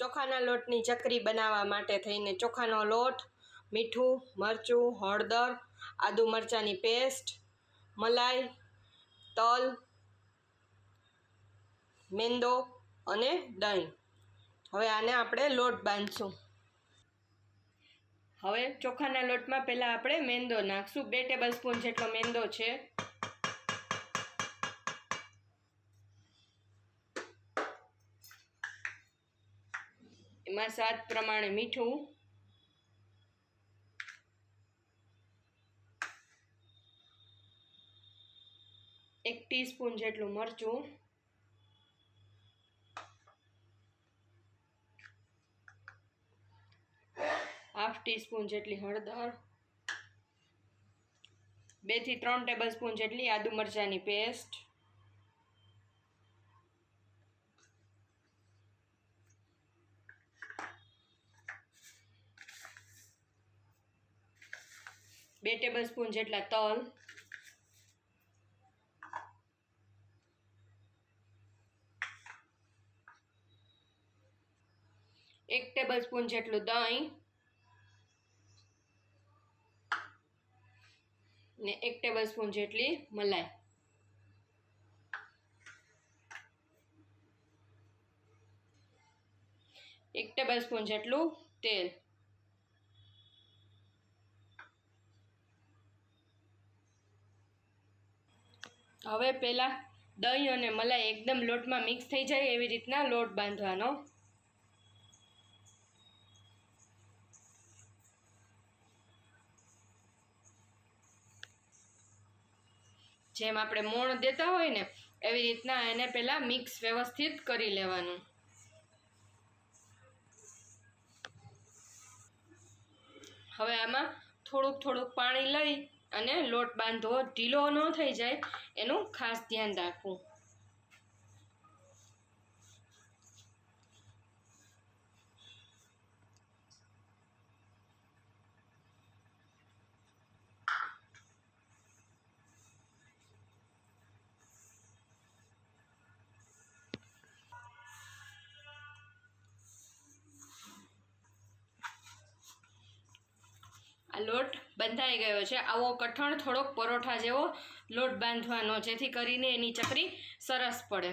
ચોખાના લોટની ચકરી બનાવવા માટે થઈને ચોખાનો લોટ, મીઠું, મરચું, હળદર, આદુ મરચાંની પેસ્ટ, મલાઈ, તલ, મેંદો અને દહીં. હવે આને આપણે લોટ બાંધશું. હવે ચોખાના લોટમાં પહેલાં આપણે મેંદો નાખશું. બે ટેબલ સ્પૂન જેટલો મેંદો છે. એમાં સ્વાદ પ્રમાણે મીઠું. એક ટીસ્પૂન જેટલું મરચું. હાફ ટીસ્પૂન જેટલી હળદર. બેથી ત્રણ ટેબલ સ્પૂન જેટલી આદુ મરચાંની પેસ્ટ. બે ટેબલ સ્પૂન જેટલા તલ. એક ટેબલ સ્પૂન જેટલું દહીં. ને એક ટેબલ સ્પૂન જેટલી મલાઈ. એક ટેબલ સ્પૂન જેટલું તેલ. હવે પહેલાં દહીં અને મલાઈ એકદમ લોટમાં મિક્સ થઈ જાય એવી રીતના લોટ બાંધવાનો. જેમ આપણે મોણ દેતા હોય ને, એવી રીતના એને પહેલાં મિક્સ વ્યવસ્થિત કરી લેવાનું. હવે આમાં થોડુંક થોડુંક પાણી લઈ અને લોટ બાંધવો ઢીલો ન થઈ જાય એનું ખાસ ધ્યાન રાખવું. આ લોટ બંધાઈ ગયો છે. આવો કઠણ થોડોક પરોઠા જેવો લોટ બાંધવાનો, જેથી કરીને એની ચકરી સરસ પડે.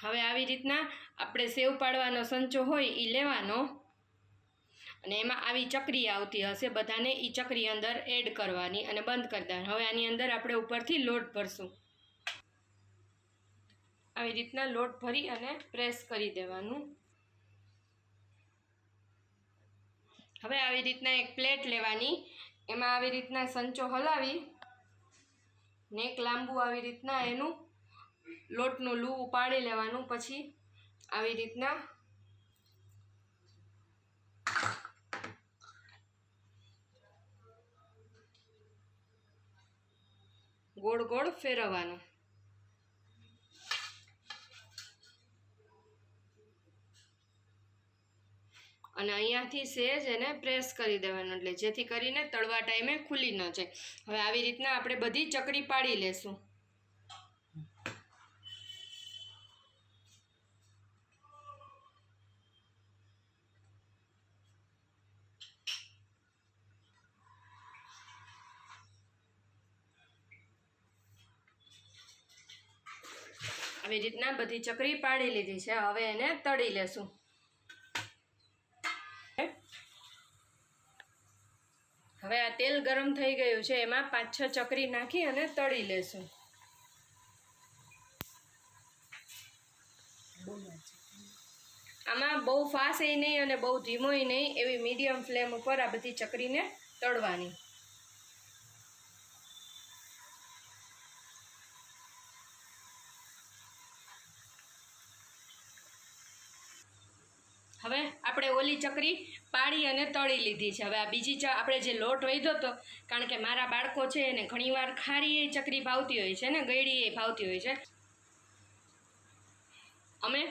હવે આવી રીતના આપણે સેવ પાડવાનો સંચો હોય એ લેવાનો. અને એમાં આવી ચકરી આવતી હશે. બધાને એ ચકરી અંદર એડ કરવાની અને બંધ કરી દેવાની. હવે આની અંદર આપણે ઉપરથી લોટ ભરશું. આવી રીતના લોટ ભરી અને પ્રેસ કરી દેવાનું. હવે આવી રીતના એક પ્લેટ લેવાની. એમાં આવી રીતના સંચો હલાવી. ને એક લાંબુ આવી રીતના એનું લોટનું લૂ પાડી લેવાનું. પછી આવી રીતના ગોળ ગોળ ફેરવવાનું. અને અહીંયાથી સેજ એને પ્રેસ કરી દેવાનું એટલે જેથી કરીને તળવા ટાઈમે ખુલી ન જાય. હવે આવી રીતના આપણે બધી ચકરી પાડી લેશું. આવી રીતના બધી ચકરી પાડી લીધી છે. હવે એને તળી લેશું. તેલ ગરમ થઈ ગયું છે, એમાં પાંચ છ ચકરી નાખી અને તળી લેશું. આમાં બહુ ફાસ્ટ એ નહીં અને બહુ ધીમોય નહીં, એવી મીડિયમ ફ્લેમ ઉપર આ બધી ચકરીને તળવાની. હવે આપણે ઓલી ચકરી પાડી અને તળી લીધી છે. હવે આ બીજી ચ આપણે જે લોટ વધ્યો હતો, કારણ કે મારા બાળકો છે એને ઘણીવાર ખારી એ ચકરી ભાવતી હોય છે ને, ગળી એ ભાવતી હોય છે. અમે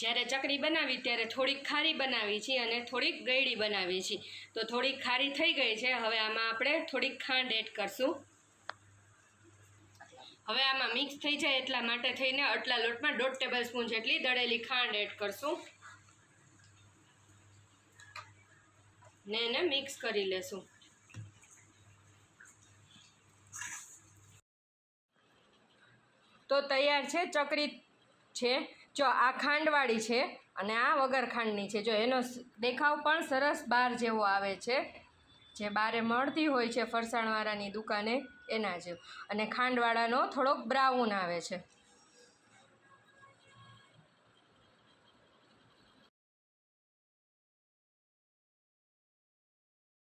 જ્યારે ચકરી બનાવી ત્યારે થોડીક ખારી બનાવી છીએ અને થોડીક ગળી બનાવી છીએ. તો થોડીક ખારી થઈ ગઈ છે. હવે આમાં આપણે થોડીક ખાંડ એડ કરશું. હવે આમાં મિક્સ થઈ જાય એટલા માટે થઈને આટલા લોટમાં દોઢ ટેબલ સ્પૂન જેટલી દળેલી ખાંડ એડ કરશું. ને એને મિક્સ કરી લેશું. તો તૈયાર છે, ચકરી છે. જો આ ખાંડવાળી છે અને આ વગર ખાંડની છે. જો એનો દેખાવ પણ સરસ બાર જેવો આવે છે. જે બારે મળતી હોય છે ફરસાણવાળાની દુકાને, એના જેવો. અને ખાંડવાળાનો થોડોક બ્રાઉન આવે છે.